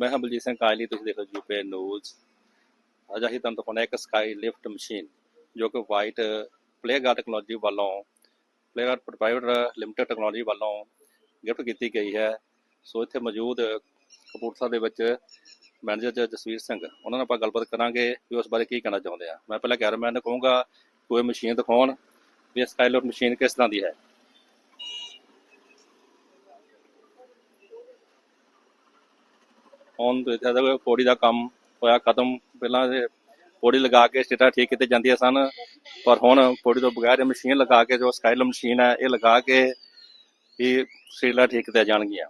ਮੈਂ ਹਾਂ ਸਿੰਘ ਕਾਇਲੀ ਤੁਸੀਂ ਦੇਖੋ ਯੂਪੀ ਨਿਊਜ਼ ਅੱਜ ਅਸੀਂ ਤੁਹਾਨੂੰ ਦਿਖਾਉਣਾ ਇੱਕ ਸਕਾਈ ਲਿਫਟ ਮਸ਼ੀਨ ਜੋ ਕਿ ਵਾਈਟ ਪਲੇਗਾਰਡ ਟੈਕਨੋਲੋਜੀ ਵੱਲੋਂ ਪਲੇਗਾਰਡ ਪ੍ਰਾਈਵੇਟ ਲਿਮਟਿਡ ਟੈਕਨੋਲੋਜੀ ਵੱਲੋਂ ਗਿਫਟ ਕੀਤੀ ਗਈ ਹੈ। ਸੋ ਇੱਥੇ ਮੌਜੂਦ ਕਪੂਰਥਲਾ ਦੇ ਵਿੱਚ ਮੈਨੇਜਰ ਜਸਵੀਰ ਸਿੰਘ, ਉਹਨਾਂ ਨਾਲ ਆਪਾਂ ਗੱਲਬਾਤ ਕਰਾਂਗੇ ਵੀ ਉਸ ਬਾਰੇ ਕੀ ਕਹਿਣਾ ਚਾਹੁੰਦੇ ਆ। ਮੈਂ ਪਹਿਲਾਂ ਕੈਮਰਾਮੈਨ ਨੂੰ ਕਹੂੰਗਾ, ਕੋਈ ਮਸ਼ੀਨ ਦਿਖਾਉਣ ਵੀ ਇਹ ਸਕਾਈ ਲਿਫਟ ਮਸ਼ੀਨ ਕਿਸ ਤਰ੍ਹਾਂ ਦੀ ਹੈ। ਹੁਣ ਇੱਥੇ ਦਾ ਪੌੜੀ ਦਾ ਕੰਮ ਹੋਇਆ, ਖਤਮ। ਪਹਿਲਾਂ ਇਹ ਪੌੜੀ ਲਗਾ ਕੇ ਸਟੇਟਾਂ ਠੀਕ ਕੀਤੇ ਜਾਂਦੀਆਂ ਸਨ, ਪਰ ਹੁਣ ਪੌੜੀ ਤੋਂ ਬਗੈਰ ਮਸ਼ੀਨ ਲਗਾ ਕੇ, ਜੋ ਸਕਾਈਲ ਮਸ਼ੀਨ ਹੈ, ਇਹ ਲਗਾ ਕੇ ਇਹ ਸਟੇਟਾਂ ਠੀਕ ਕੀਤੀਆਂ ਜਾਣਗੀਆਂ।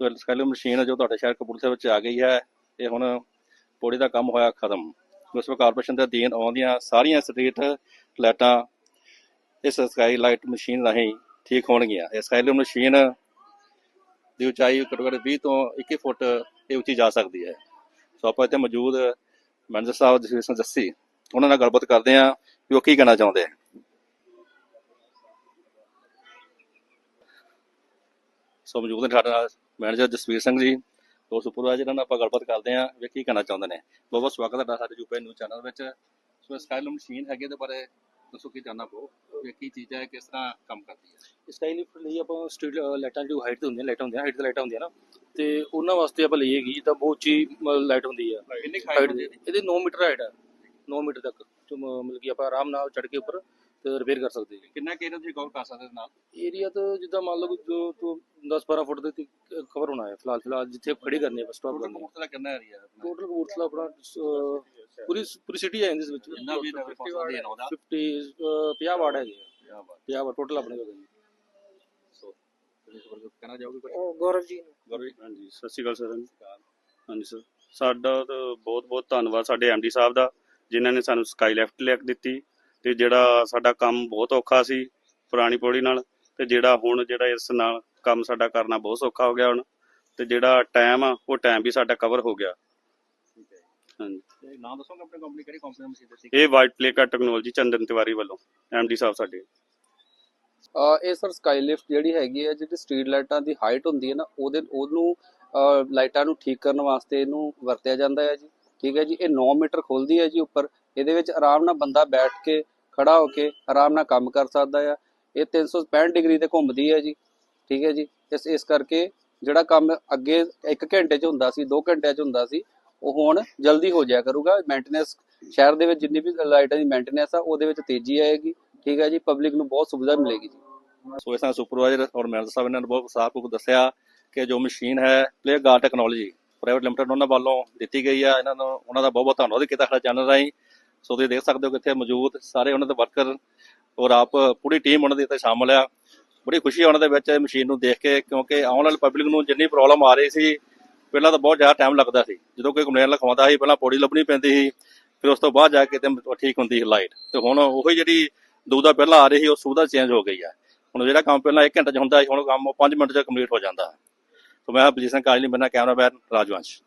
ਸੋ ਸਕਾਈਲ ਮਸ਼ੀਨ ਜੋ ਤੁਹਾਡੇ ਸ਼ਹਿਰ ਕਪੂਰਥਲੇ ਵਿੱਚ ਆ ਗਈ ਹੈ, ਇਹ ਹੁਣ ਪੌੜੀ ਦਾ ਕੰਮ ਹੋਇਆ ਖਤਮ। ਮੁਨਸਪਲ ਕਾਰਪੋਰੇਸ਼ਨ ਦੇ ਅਧੀਨ ਆਉਂਦੀਆਂ ਸਾਰੀਆਂ ਸਟਰੀਟ ਲਾਈਟਾਂ ਇਸ ਸਕਾਈ ਲਾਈਟ ਮਸ਼ੀਨ ਰਾਹੀਂ ਠੀਕ ਹੋਣਗੀਆਂ। ਇਹ ਸਕਾਈਲ ਮਸ਼ੀਨ ਦੀ ਉਚਾਈ ਘੱਟੋ ਘੱਟ 20 ਤੋਂ 21 ਫੁੱਟ ਇਹ ਉੱਚੀ ਜਾ ਸਕਦੀ ਹੈ। ਸੋ ਆਪਾਂ ਇੱਥੇ ਮੌਜੂਦ ਮੈਨੇਜਰ ਸਾਹਿਬ ਜਸਵੀਰ ਜੱਸੀ ਉਹਨਾਂ ਨਾਲ ਗੱਲਬਾਤ ਕਰਦੇ ਹਾਂ ਕਿ ਉਹ ਕੀ ਕਹਿਣਾ ਚਾਹੁੰਦੇ ਆ। ਸੋ ਮੌਜੂਦ ਨੇ ਸਾਡੇ ਨਾਲ ਮੈਨੇਜਰ ਜਸਵੀਰ ਸਿੰਘ ਜੀ। ਤੋਂ ਸੁਪਰਵਾਈਜ਼ਰ ਨਾਲ ਆਪਾਂ ਗੱਲਬਾਤ ਕਰਦੇ ਹਾਂ ਵੀ ਕੀ ਕਹਿਣਾ ਚਾਹੁੰਦੇ ਨੇ। ਬਹੁਤ ਬਹੁਤ ਸਵਾਗਤ ਹੈ ਤੁਹਾਡਾ ਸਾਡੇ ਯੂਪੀ ਨਿਊਜ਼ ਚੈਨਲ ਵਿੱਚ। ਸੋ ਸਕਾਈਲਮ ਮਸ਼ੀਨ ਹੈਗੀ ਇਹਦੇ ਬਾਰੇ ਦੱਸੋ ਕੀ ਜਾਣਨਾ ਪਓ ਵੀ ਕੀ ਚੀਜ਼ ਹੈ ਕਿਸ ਤਰ੍ਹਾਂ ਕੰਮ ਕਰਦੀ ਹੈ? ਸਕਾਈ ਲਿਫਟ ਲਈ ਆਪਾਂ ਸਟਰੀਟ ਲਾਈਟਾਂ ਜੋ ਹਾਈਟ ਤੇ ਹੁੰਦੀਆਂ ਲਾਈਟਾਂ ਹੁੰਦੀਆਂ ਹਾਈਟ ਤੇ ਲਾਈਟਾਂ ਹੁੰਦੀਆਂ ਨਾ ਤੇ ਉਹਨਾਂ ਵਾਸਤੇ ਆਪਾਂ ਲਈਏਗੀ ਤਾਂ ਬਹੁਤ ਉੱਚੀ ਲਾਈਟ ਹੁੰਦੀ ਆ। ਕਿੰਨੀ ਹਾਈਟ ਇਹਦੀ? 9 ਮੀਟਰ ਹਾਈਟ ਹੈ 9 ਮੀਟਰ ਤੱਕ। ਮਤਲਬ ਕਿ ਆਪਾਂ ਆਰਾਮ ਨਾਲ ਚੜ ਕੇ ਉੱਪਰ ਤੇ ਰਿਪੇਅਰ ਕਰ ਸਕਦੇ ਹਾਂ ਕਿੰਨਾ ਕਿ ਤੁਸੀਂ ਕਵਰ ਕਰ ਸਕਦੇ ਨਾਲ? ਏਰੀਆ ਤਾਂ ਜਿੱਦਾਂ ਮੰਨ ਲਓ ਜੋ ਤੋਂ 10 12 ਫੁੱਟ ਦੇ ਕਵਰ ਹੋਣਾ ਹੈ ਫਿਲਹਾਲ ਫਿਲਹਾਲ ਜਿੱਥੇ ਖੜੀ ਕਰਨੀ ਹੈ ਬਸ ਸਟਾਪ ਟੋਟਲ ਕਰਨੀ ਹੈ। ਕਪੂਰਥਲਾ ਕਿੰਨਾ ਏਰੀਆ ਟੋਟਲ ਕਪੂਰਥਲਾ ਆਪਣਾ ਅਹ, ਪੂਰੀ ਪੂਰੀ ਸਿਟੀ ਹੈ ਇਸ ਵਿੱਚ। ਜਿੰਨਾ ਵੀ ਨਗਰ ਕੌਂਸਲ ਦੇ ਉਹਦਾ। 50 ਅਹ, 50 ਵਾਰਡ ਹੈਗੇ ਆ ਕਿਆ ਬਾਤ 50 ਵਾਰਡ ਟੋਟਲ ਆਪਣੇ ਕੋਲ ਹੈ ਸੋ ਤੁਸੀਂ ਸਵਾਲ ਕਹਿਣਾ ਚਾਹੋਗੇ ਕੁਝ ਗੌਰਵ ਜੀ ਗੌਰਵ ਜੀ। ਹਾਂਜੀ ਸਤਿ ਸ਼੍ਰੀ ਅਕਾਲ ਸਰ। ਹਾਂਜੀ ਸਰ ਸਾਡਾ ਤਾਂ ਬਹੁਤ ਬਹੁਤ ਧੰਨਵਾਦ ਸਾਡੇ ਐਮਡੀ ਸਾਹਿਬ ਦਾ ਜਿਨ੍ਹਾਂ ਨੇ ਸਾਨੂੰ ਸਕਾਈ ਲੈਫਟ ਲਿਖ ਦਿੱਤੀ। ਤੇ ਜਿਹੜਾ ਸਾਡਾ ਕੰਮ ਬਹੁਤ ਔਖਾ ਸੀ ਪੁਰਾਣੀ ਪੌੜੀ ਨਾਲ ਤੇ ਜਿਹੜਾ ਹੁਣ ਜਿਹੜਾ ਇਸ ਨਾਲ ਕੰਮ ਸਾਡਾ ਕਰਨਾ ਬਹੁਤ ਸੌਖਾ ਹੋ ਗਿਆ ਹੁਣ ਤੇ ਜਿਹੜਾ ਟਾਈਮ ਆ ਉਹ ਟਾਈਮ ਵੀ ਸਾਡਾ ਕਵਰ ਹੋ ਗਿਆ। ਠੀਕ ਹੈ ਹਾਂਜੀ। ਤੇ ਨਾਮ ਦੱਸੋਗੇ ਆਪਣੀ ਕੰਪਨੀ ਕਿਹੜੀ ਕੰਪਨੀ ਦੀ ਮਸ਼ੀਨ ਦਿੱਤੀ ਇਹ ਵਾਈਟ ਪਲੇਕਰ ਟੈਕਨੋਲੋਜੀ ਚੰਦਨ ਤਿਵਾਰੀ ਵੱਲੋਂ ਐਮਡੀ ਸਾਹਿਬ ਸਾਡੇ। ਇਹ ਸਰ ਸਕਾਈ ਲਿਫਟ ਜਿਹੜੀ ਹੈਗੀ ਹੈ ਜਿਹੜੀ ਸਟਰੀਟ ਲਾਈਟਾਂ ਦੀ ਹਾਈਟ ਹੁੰਦੀ ਹੈ ਨਾ ਉਹਦੇ ਉਹਨੂੰ ਲਾਈਟਾਂ ਨੂੰ ਠੀਕ ਕਰਨ ਵਾਸਤੇ ਇਹਨੂੰ ਵਰਤਿਆ ਜਾਂਦਾ ਹੈ ਜੀ। ਠੀਕ ਹੈ ਜੀ ਇਹ 9 ਮੀਟਰ ਖੁੱਲਦੀ ਹੈ ਜੀ ਉੱਪਰ। ਇਹਦੇ ਵਿੱਚ ਆਰਾਮ ਨਾਲ ਬੰਦਾ ਬੈਠ ਕੇ, ਖੜਾ ਹੋ ਕੇ ਆਰਾਮ ਨਾਲ ਕੰਮ ਕਰ ਸਕਦਾ ਆ। ਇਹ 365 ਡਿਗਰੀ ਤੇ ਘੁੰਮਦੀ ਹੈ ਜੀ, ਠੀਕ ਹੈ ਜੀ। ਇਸ ਇਸ ਕਰਕੇ ਜਿਹੜਾ ਕੰਮ ਅੱਗੇ 1 ਘੰਟੇ 'ਚ ਹੁੰਦਾ ਸੀ 2 ਘੰਟਿਆਂ 'ਚ ਹੁੰਦਾ ਸੀ, ਉਹ ਹੁਣ ਜਲਦੀ ਹੋ ਜਾਇਆ ਕਰੂਗਾ। ਮੇਨਟੇਨੈਂਸ ਸ਼ਹਿਰ ਦੇ ਵਿੱਚ ਜਿੰਨੀ ਵੀ ਲਾਈਟਾਂ ਦੀ ਮੇਨਟੇਨੈਂਸ ਆ, ਉਹਦੇ ਵਿੱਚ ਤੇਜ਼ੀ ਆਏਗੀ, ਠੀਕ ਹੈ ਜੀ। ਪਬਲਿਕ ਨੂੰ ਬਹੁਤ ਸੁਵਿਧਾ ਮਿਲੇਗੀ ਜੀ। ਸੋ ਇਸ ਤਰ੍ਹਾਂ ਸੁਪਰਵਾਈਜ਼ਰ ਔਰ ਮੈਨੇਜਰ ਸਾਹਿਬ ਇਹਨਾਂ ਨੇ ਬਹੁਤ ਸਾਫ਼ ਕੁਝ ਦੱਸਿਆ ਕਿ ਜੋ ਮਸ਼ੀਨ ਹੈ Playguard technology private limited ਉਹਨਾਂ ਵੱਲੋਂ ਦਿੱਤੀ ਗਈ ਆ। ਇਹਨਾਂ ਨੂੰ, ਉਹਨਾਂ ਦਾ ਬਹੁਤ ਬਹੁਤ ਧੰਨਵਾਦ ਕੀਤਾ ਸਾਡਾ ਚੈਨਲ ਰਾਹੀਂ। ਸੋ ਤੁਸੀਂ ਦੇਖ ਸਕਦੇ ਹੋ ਕਿ ਇੱਥੇ ਮੌਜੂਦ ਸਾਰੇ ਉਹਨਾਂ ਦੇ ਵਰਕਰ ਔਰ ਆਪ ਪੂਰੀ ਟੀਮ ਉਹਨਾਂ ਦੀ ਇੱਥੇ ਸ਼ਾਮਲ ਆ। ਬੜੀ ਖੁਸ਼ੀ ਉਹਨਾਂ ਦੇ ਵਿੱਚ ਇਹ ਮਸ਼ੀਨ ਨੂੰ ਦੇਖ ਕੇ, ਕਿਉਂਕਿ ਆਉਣ ਵਾਲੀ ਪਬਲਿਕ ਨੂੰ ਜਿੰਨੀ ਪ੍ਰੋਬਲਮ ਆ ਰਹੀ ਸੀ, ਪਹਿਲਾਂ ਤਾਂ ਬਹੁਤ ਜ਼ਿਆਦਾ ਟਾਈਮ ਲੱਗਦਾ ਸੀ। ਜਦੋਂ ਕੋਈ ਕੰਪਲੇਨ ਲਿਖਵਾਉਂਦਾ ਸੀ, ਪਹਿਲਾਂ ਪੌੜੀ ਲੱਭਣੀ ਪੈਂਦੀ ਸੀ, ਫਿਰ ਉਸ ਤੋਂ ਬਾਅਦ ਜਾ ਕੇ ਤੇ ਠੀਕ ਹੁੰਦੀ ਸੀ ਲਾਈਟ ਤੇ ਹੁਣ ਉਹੀ ਜਿਹੜੀ ਦੁਬਦਾ ਪਹਿਲਾਂ ਆ ਰਹੀ ਸੀ, ਉਹ ਸੁਵਿਧਾ ਚੇਂਜ ਹੋ ਗਈ ਆ। ਹੁਣ ਜਿਹੜਾ ਕੰਮ ਪਹਿਲਾਂ 1 ਘੰਟੇ ਚ ਹੁੰਦਾ ਸੀ, ਹੁਣ ਕੰਮ 5 ਮਿੰਟ ਚ ਕੰਪਲੀਟ ਹੋ ਜਾਂਦਾ ਸੋ ਮੈਂ ਬਲਜੀਤ ਸਿੰਘ ਕਾਜਲੀ ਬੰਨਾ ਕੈਮਰਾਮੈਨ ਰਾਜਵੰਸ਼।